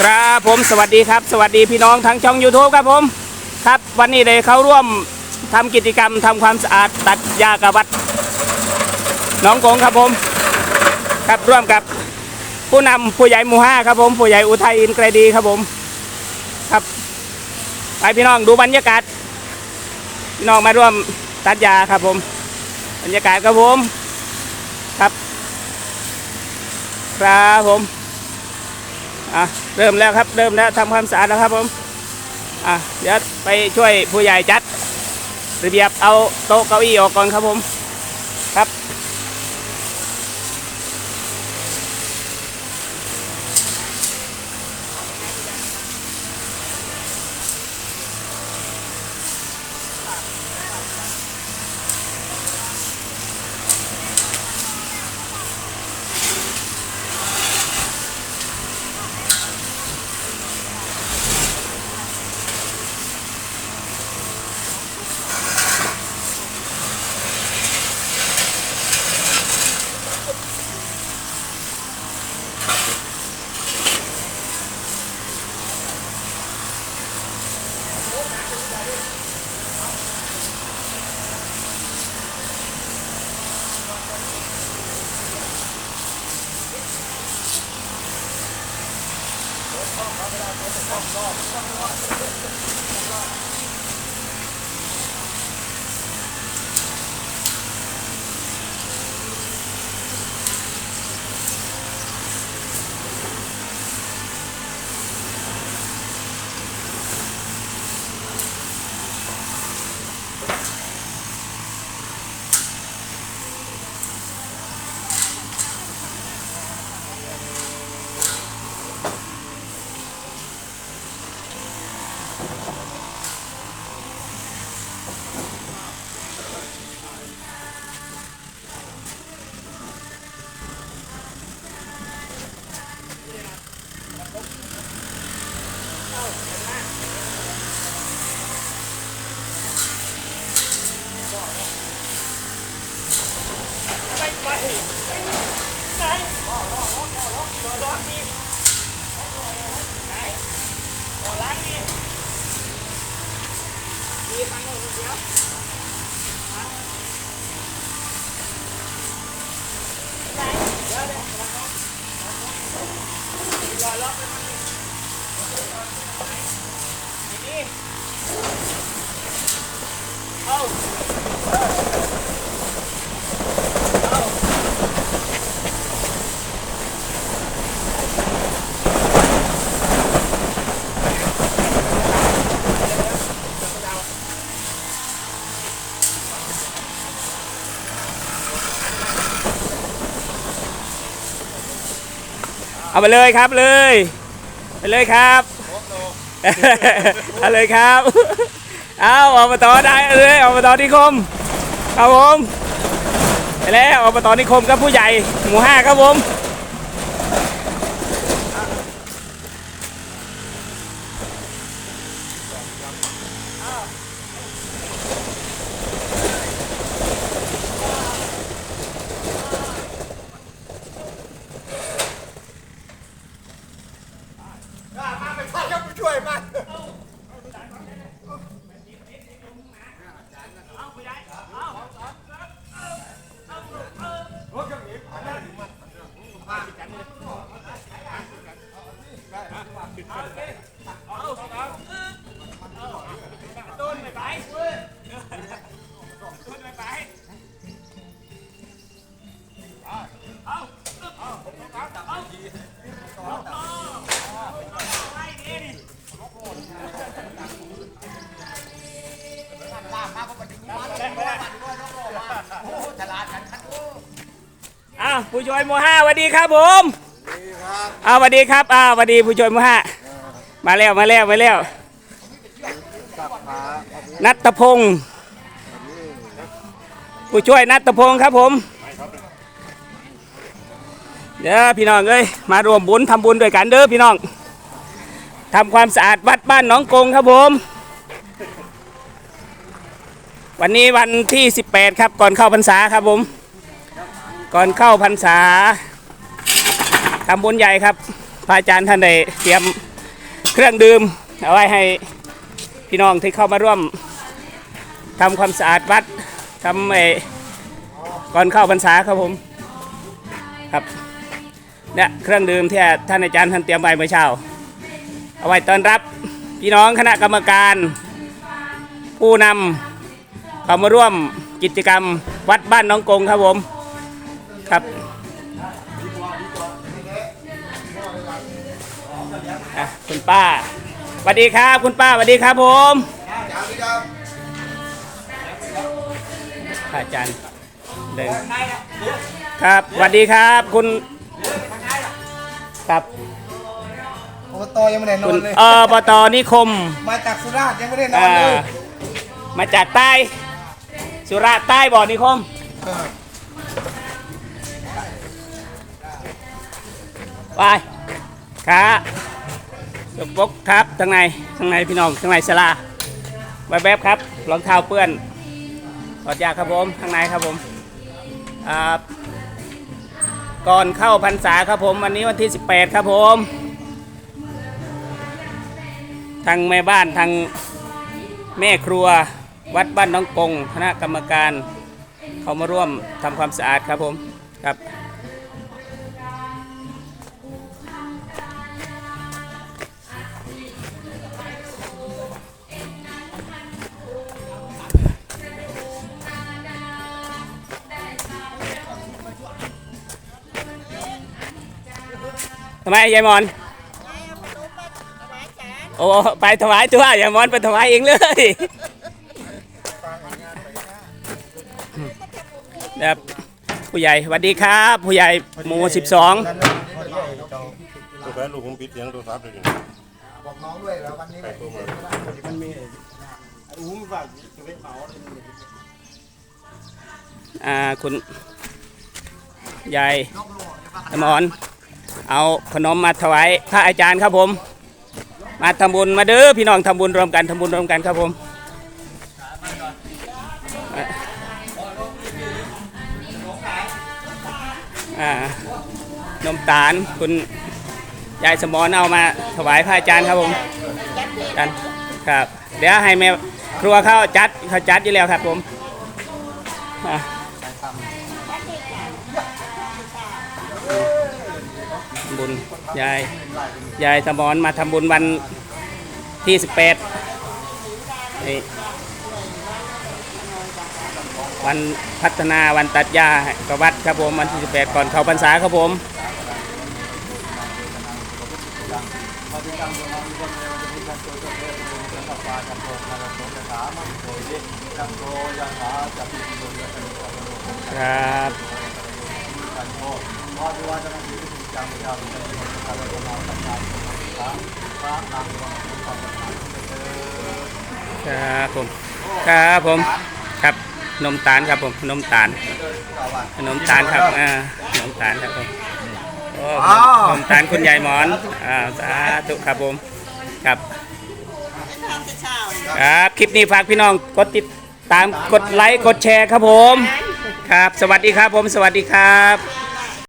ครับผมสวัสดีครับ สวัสดีพี่น้องทั้งช่อง YouTube ครับผมครับวันนี้เลยเขาร่วมทำกิจกรรมทำความสะอาดตัดหญ้ากระวัดน้องกงครับผม ครับร่วมกับผู้นำผู้ใหญ่หมู่ห้าครับผมผู้ใหญ่อุทัยอินไกรดีครับผมครับไปพี่น้องดูบรรยากาศพี่น้องมาร่วมตัดหญ้าครับผม บรรยากาศครับผมครับครับผม อะเริ่มแล้วครับเริ่มแล้วทำความสะอาดแล้วครับผมอะเดี๋ยวไปช่วยผู้ใหญ่จัดระเบียบเอาโต๊ะเก้าอี้ออกก่อนครับผม Ini. Oh. เอาไปเลยครับเลย ไปเลยครับเอาเลยครับ เอาออกมาต่อได้เลยออกมาต่อนิคมครับผมไปแล้วออกมาต่อนิคมครับผู้ใหญ่หมู่ห้าครับผมมา ผู้ช่วยหมูห้าสวัสดีครับผมดีครับอ้าวสวัสดีครับอ้าวสวัสดีผู้ช่วยหมูห้ามาแล้วมาแล้วมาแล้วกับขานัทพงศ์ผู้ช่วยนัทพงศ์ครับผมเด้อพี่น้องเอ้ยมารวมบุญทำบุญด้วยกันเด้อพี่น้องทำความสะอาดวัดบ้านหนองกงครับผม วันนี้วันที่ 18 ครับก่อนเข้าพรรษาครับผม ก่อนเข้าพรรษาทำบุญใหญ่ครับพระอาจารย์ท่านได้เตรียมเครื่องดื่มเอาไว้ให้พี่น้องที่เข้ามาร่วมทำความสะอาดวัดทำไอ้ก่อนเข้าพรรษาครับผมครับเนี่ยเครื่องดื่มที่ท่านอาจารย์ท่านเตรียมไว้เมื่อเช้า เอาไว้ต้อนรับพี่น้องคณะกรรมการ ผู้นำเข้ามาร่วมกิจกรรมวัดบ้านน้องกงครับผม ครับอะคุณป้าสวัสดีครับ คุณป้าสวัสดีครับผมยาวดีครับอาจารย์เดินครับสวัสดีครับ คุณครับอบตยังไม่ได้นอคุนณเลย อบตนิคม มาจากสุราษฎร์ยังไม่ได้นอนอ่าเลยมาจากใต้ สุราษฎร์ใต้บ่อนิคม เออ ไปขาตบกครับทางในทางในพี่น้องทางในสลาแวบครับ รองเท้าเปื้อนถอดยาครับผมทางในครับผมก่อนเข้าพรรษาครับผมวันนี้วันที่ 18 ครับผมทางแม่บ้านทางแม่ครัววัดบ้านน้องกงคณะกรรมการเขามาร่วมทำความสะอาดครับผมครับำไมยายมอนโอ้ไปถวายตัวยายมอนไปถวายเองเลยแบบผู้ใหญ่สวัสดีครับ ผู้ใหญ่หมู่12ตัวแฟนลูกผมปิดเสียงโทรศัพท์เลยดิบอกน้องด้วยแล้ววันนี้ใครโทรมามันมีอุ้มฝากจะไปเผาเลยอ่าคุณยายสมอน เอาขนมมาถวายพระอาจารย์ครับผม มาทำบุญมาเด้อพี่น้องทำบุญรวมกันทำบุญรวมกันครับผมนมตาลคุณยายสมอนเอามาถวายพระอาจารย์ครับผมกันครับ เดี๋ยวให้แม่ครัวเข้าจัดเขาจัดอยู่แล้วครับผมอะ บุญยายยายสมอนมาทำบุญวันที่18นี่วันพัฒนาวันตัดหญ้ากับวัดครับผมวันที่18ก่อนเข้าพรรษาครับผมครับครับผมครับผมครับนมตาลครับผมนมตาลนมตาลครับอ่านมตาลครับผมโอ้นมตาลคุณยายหมอนอ่าสาธุครับผมครับครับคลิปนี้ฝากพี่น้องกดติดตามกดไลค์กดแชร์ครับผม ครับ สวัสดีครับผม สวัสดีครับ